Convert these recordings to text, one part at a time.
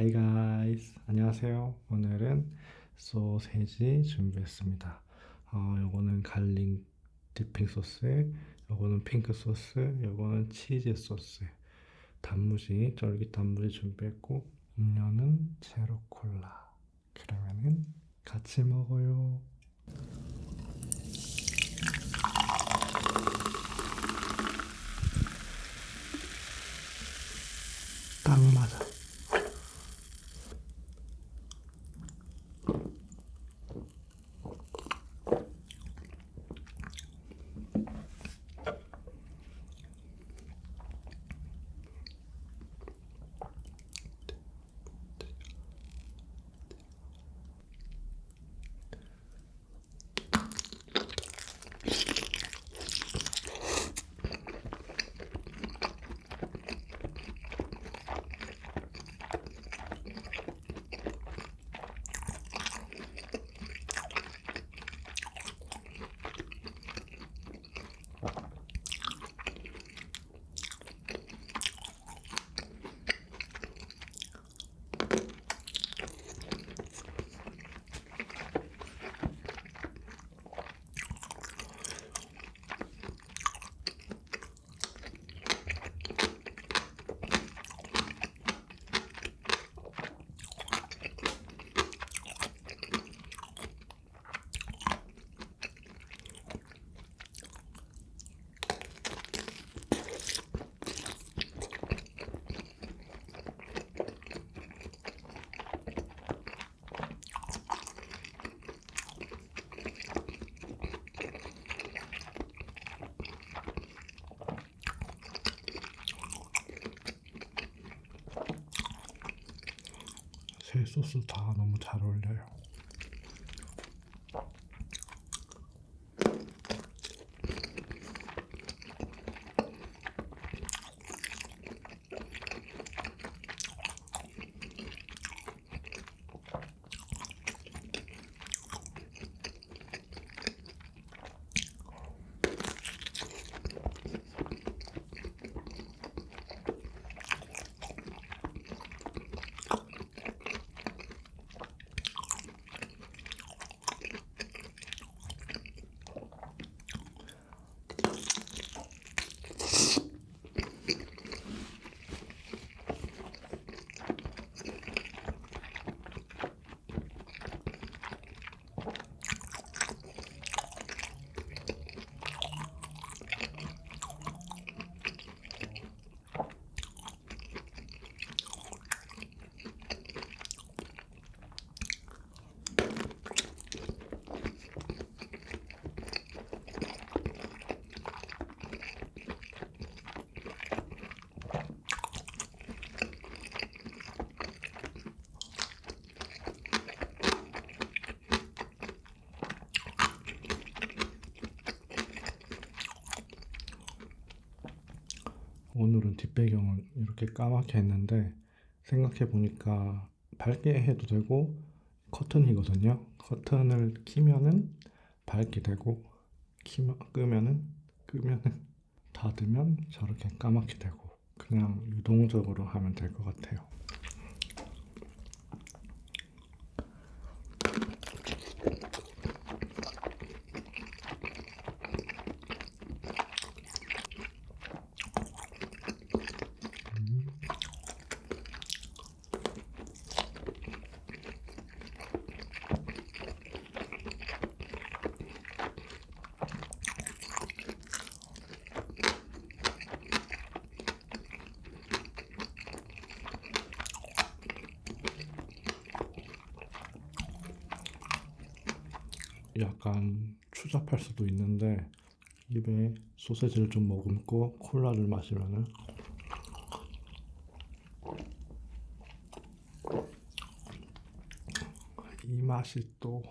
Hi guys, 안녕하세요. 오늘은 소세지 준비했습니다. 어, 요거는 갈릭 디핑 소스, 요거는 핑크 소스, 요거는 치즈 소스. 단무지, 쫄깃 단무지 준비했고 음료는 제로 콜라. 그러면은 같이 먹어요. Ich 새 소스 다 너무 잘 어울려요. 오늘은 뒷배경을 이렇게 까맣게 했는데 생각해 보니까 밝게 해도 되고 커튼이거든요. 커튼을 키면은 밝게 되고 키면 끄면은 끄면은 닫으면 저렇게 까맣게 되고 그냥 유동적으로 하면 될 것 같아요. 약간 추잡할 수도 있는데 입에 소세지를 좀 머금고 콜라를 마시면은 이 맛이 또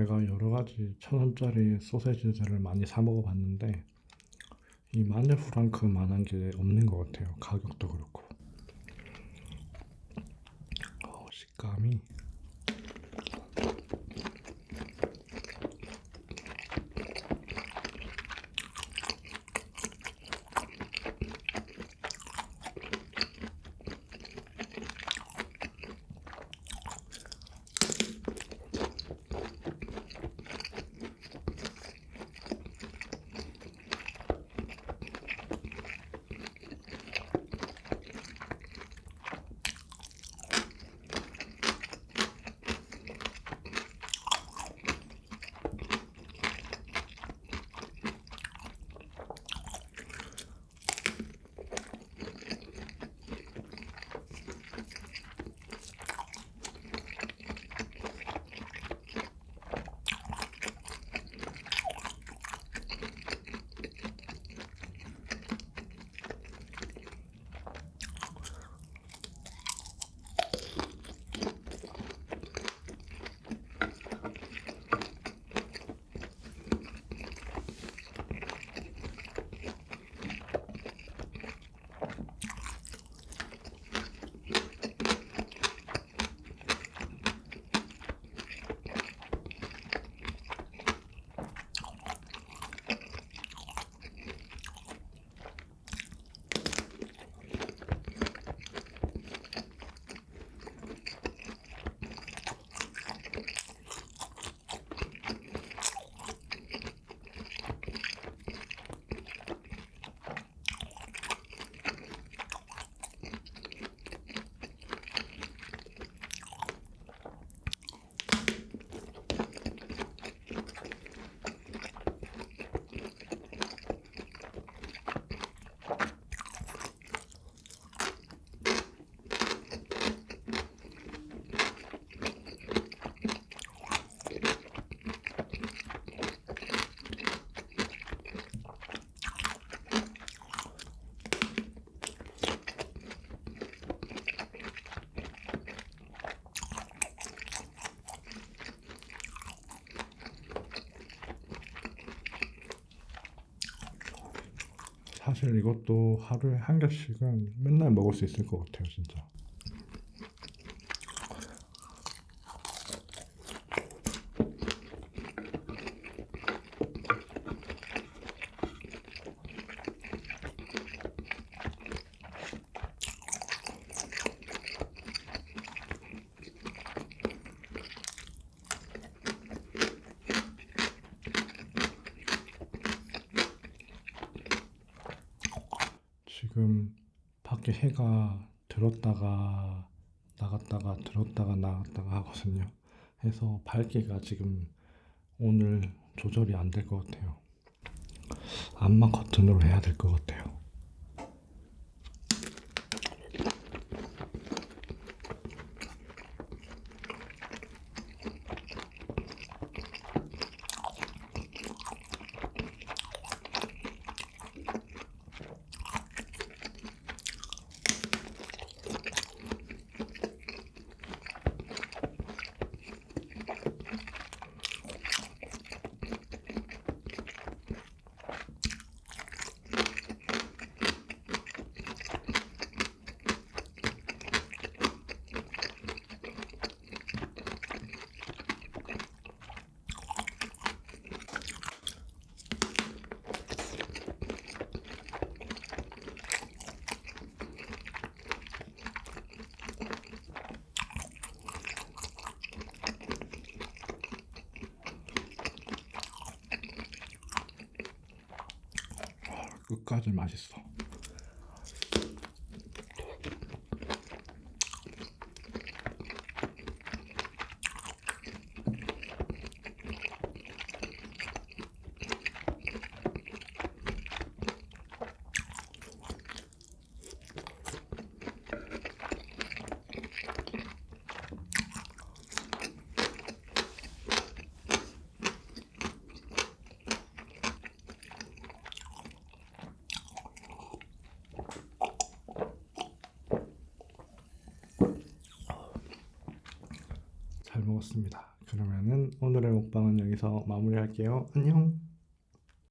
제가 여러 가지 천 원짜리 소세지들을 많이 사 먹어봤는데 이 마늘 프랑크만한 게 없는 것 같아요. 가격도 그렇고. 어, 식감이 사실 이것도 하루에 한 개씩은 맨날 먹을 수 있을 것 같아요, 진짜. 지금 밖에 해가 들었다가 나갔다가 들었다가 나갔다가 하거든요. 해서 밝기가 지금 오늘 조절이 안 될 것 같아요. 암막 커튼으로 해야 될 것 같아요. 끝까지 맛있어. 잘 먹었습니다. 그러면은 오늘의 먹방은 여기서 마무리할게요. 안녕.